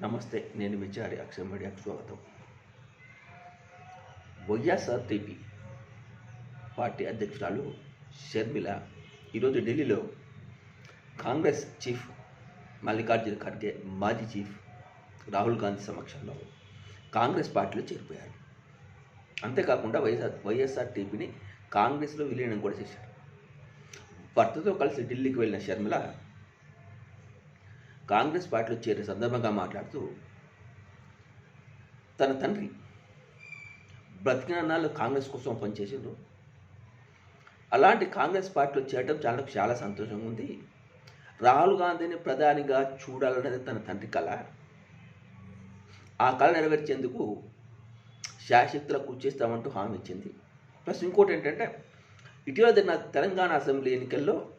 నమస్తే నేను విచారి అక్షర మీడియాకు స్వాగతం. వైఎస్ఆర్టీపీ పార్టీ అధ్యక్షురాలు షర్మిల ఈరోజు ఢిల్లీలో కాంగ్రెస్ చీఫ్ మల్లికార్జున ఖర్గే మాజీ చీఫ్ రాహుల్ గాంధీ సమక్షంలో కాంగ్రెస్ పార్టీలో చేరిపోయారు. అంతేకాకుండా వైఎస్ఆర్ వైఎస్ఆర్టీపీని కాంగ్రెస్లో విలీనం కూడా చేశారు. భర్తతో కలిసి ఢిల్లీకి వెళ్ళిన షర్మిల కాంగ్రెస్ పార్టీలో చేరిన సందర్భంగా మాట్లాడుతూ తన తండ్రి బ్రతికినాళ్ళు కాంగ్రెస్ కోసం పనిచేసిండ్రు. అలాంటి కాంగ్రెస్ పార్టీలో చేరడం చాలా చాలా సంతోషంగా ఉంది. రాహుల్ గాంధీని ప్రధానిగా చూడాలనేది తన తండ్రి కళ. ఆ కళ నెరవేర్చేందుకు శాశక్తుల కృషి చేస్తామంటూ హామీ ఇచ్చింది. ప్లస్ ఇంకోటి ఏంటంటే ఇటీవల జరిగిన తెలంగాణ అసెంబ్లీ ఎన్నికల్లో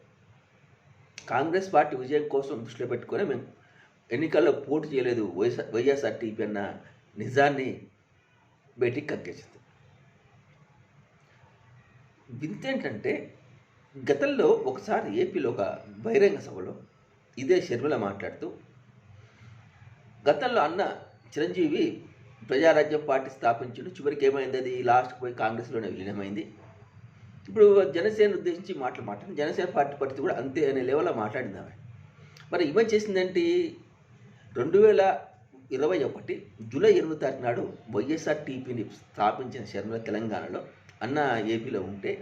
కాంగ్రెస్ పార్టీ విజయం కోసం దృష్టిలో పెట్టుకొని మేము ఎన్నికల్లో పోటీ చేయలేదు. వైఎస్ఆర్ వైఎస్ఆర్టీపీ అన్న నిజాన్ని బయటికి కక్కేసింది. వింత ఏంటంటే గతంలో ఒకసారి ఏపీలో ఒక బహిరంగ సభలో ఇదే షర్మిల మాట్లాడుతూ గతంలో అన్న చిరంజీవి ప్రజారాజ్యం పార్టీ స్థాపించడం చివరికి ఏమైంది అది? లాస్ట్కి పోయి కాంగ్రెస్లోనే విలీనమైంది. ఇప్పుడు జనసేన ఉద్దేశించి మాటలు మాట్లాడి జనసేన పార్టీ పరిస్థితి కూడా అంతే అనే లెవెల్లో మాట్లాడింది ఆమె. మరి ఈమె చేసిందేంటి రెండు వేల ఇరవై ఒకటి జూలై ఎనిమిది తారీఖు నాడు వైఎస్ఆర్ టీపీని స్థాపించిన శర్మల తెలంగాణలో అన్న ఏపీలో ఉంటే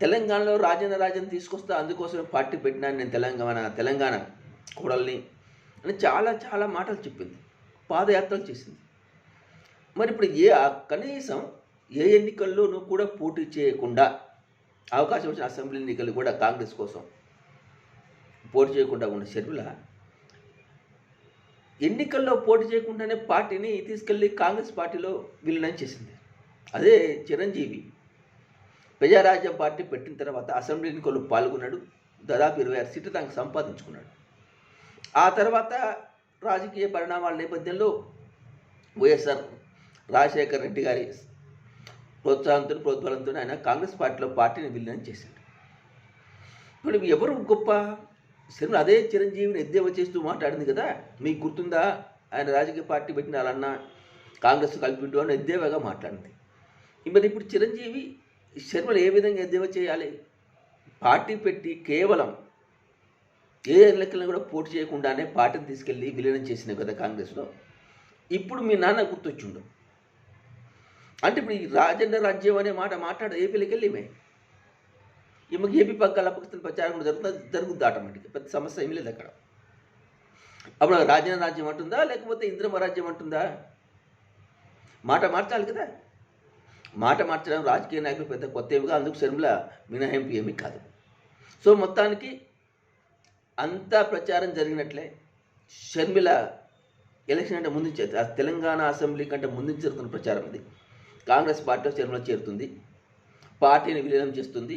తెలంగాణలో రాజేంద్ర రాజన్ తీసుకొస్తా అందుకోసమే పార్టీ పెట్టినాను నేను తెలంగాణ తెలంగాణ కూడల్ని అని చాలా చాలా మాటలు చెప్పింది. పాదయాత్రలు చేసింది. మరి ఇప్పుడు ఏ కనీసం ఏ ఎన్నికల్లోనూ కూడా పోటీ చేయకుండా అవకాశం వచ్చిన అసెంబ్లీ ఎన్నికలు కూడా కాంగ్రెస్ కోసం పోటీ చేయకుండా ఉన్న షర్మిల ఎన్నికల్లో పోటీ చేయకుండానే పార్టీని తీసుకెళ్ళి కాంగ్రెస్ పార్టీలో విలీనం చేసింది. అదే చిరంజీవి. ప్రజారాజ్యం పార్టీ పెట్టిన తర్వాత అసెంబ్లీ ఎన్నికల్లో పాల్గొన్నాడు. దాదాపు ఇరవై ఆరు సీట్లు తనకు సంపాదించుకున్నాడు. ఆ తర్వాత రాజకీయ పరిణామాల నేపథ్యంలో వైఎస్ఆర్ రాజశేఖర్ రెడ్డి గారి ప్రోత్సాహంతో ప్రోద్బలంతో ఆయన కాంగ్రెస్ పార్టీలో పార్టీని విలీనం చేశాడు. ఇప్పుడు ఎవరు గొప్ప? శర్మ అదే చిరంజీవిని ఎద్దేవా చేస్తూ మాట్లాడింది కదా. మీకు గుర్తుందా? ఆయన రాజకీయ పార్టీ పెట్టిన కాంగ్రెస్ కలిపిండు అని ఎద్దేవాగా మాట్లాడింది. మరి ఇప్పుడు చిరంజీవి శర్మలు ఏ విధంగా ఎద్దేవా చేయాలి? పార్టీ పెట్టి కేవలం ఏ ఎన్నికలను కూడా పోటీ చేయకుండానే పార్టీని తీసుకెళ్ళి విలీనం చేసినాయి కదా కాంగ్రెస్లో. ఇప్పుడు మీ నాన్న గుర్తొచ్చిండు. అంటే ఇప్పుడు ఈ రాజన్న రాజ్యం అనే మాట మాట్లాడ ఏపీలోకి వెళ్ళి మే ఈమెకి ఏపీ పక్కల పక్కన ప్రచారం కూడా జరుగుతుంది. జరుగుద్ది ఆటోమేటిక్గా. పెద్ద సమస్య ఏమీ లేదు అక్కడ. అప్పుడు రాజన్న రాజ్యం అంటుందా? లేకపోతే ఇంద్రమ రాజ్యం అంటుందా? మాట మార్చాలి కదా. మాట మార్చడం రాజకీయ నాయకులు పెద్ద కొత్త ఏమిగా అందుకు శర్మిల మినహాయింపు ఏమీ కాదు. సో మొత్తానికి అంతా ప్రచారం జరిగినట్లే. షర్మిల ఎలక్షన్ అంటే ముందు తెలంగాణ అసెంబ్లీ కంటే ముందు జరుగుతున్న ప్రచారం ఇది కాంగ్రెస్ పార్టీలో షర్మిల చేరుతుంది పార్టీని విలీనం చేస్తుంది.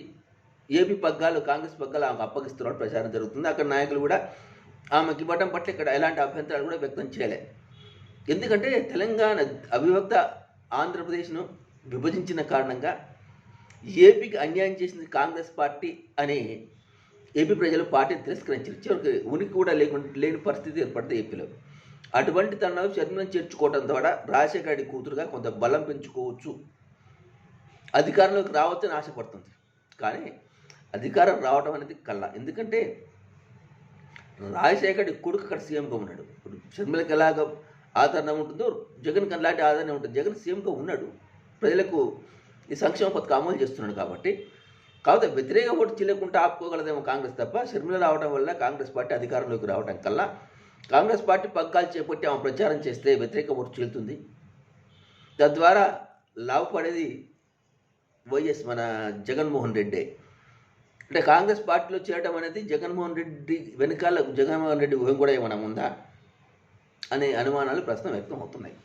ఏపీ పగ్గాలు కాంగ్రెస్ పగ్గాలు ఆమెకు అప్పగిస్తున్నట్టు ప్రచారం జరుగుతుంది. అక్కడ నాయకులు కూడా ఆమెకి ఇవ్వడం పట్ల ఇక్కడ ఎలాంటి అభ్యంతరాలు కూడా వ్యక్తం చేయలే. ఎందుకంటే తెలంగాణ అవిభక్త ఆంధ్రప్రదేశ్ను విభజించిన కారణంగా ఏపీకి అన్యాయం చేసింది కాంగ్రెస్ పార్టీ అని ఏపీ ప్రజలు పార్టీని తిరస్కరించారు. చివరికి ఉనికి కూడా లేకుండా లేని పరిస్థితి ఏర్పడింది ఏపీలో. అటువంటి తన శర్మను చేర్చుకోవడం ద్వారా రాజశేఖర కూతురుగా కొంత బలం పెంచుకోవచ్చు. అధికారంలోకి రావచ్చని ఆశపడుతుంది. కానీ అధికారం రావడం అనేది కల్లా. ఎందుకంటే రాజశేఖర కొడుకు అక్కడ సీఎంగా ఉన్నాడు. ఇప్పుడు షర్మిలకి ఎలాగ ఆదరణ ఉంటుందో జగన్కి అలాంటి ఆదరణ ఉంటుంది. జగన్ సీఎంగా ఉన్నాడు. ప్రజలకు ఈ సంక్షేమ పథకం అమలు చేస్తున్నాడు కాబట్టి. కాకపోతే వ్యతిరేక ఓటు చెల్లకుండా ఆపుకోగలదేమో కాంగ్రెస్ తప్ప షర్మిల రావడం వల్ల కాంగ్రెస్ పార్టీ అధికారంలోకి రావడం కల్లా కాంగ్రెస్ పార్టీ పగ్గాలు చేపట్టి ఆమె ప్రచారం చేస్తే వ్యతిరేక ఓటు చెల్లుతుంది తద్వారా లాభపడేది వైఎస్ మన జగన్మోహన్ రెడ్డి. అంటే కాంగ్రెస్ పార్టీలో చేరడం అనేది జగన్మోహన్ రెడ్డి వెనకాల జగన్మోహన్ రెడ్డి ఊహం కూడా ఏమైనా ఉందా? అనే అనుమానాలు ప్రస్తుతం వ్యక్తం అవుతున్నాయి.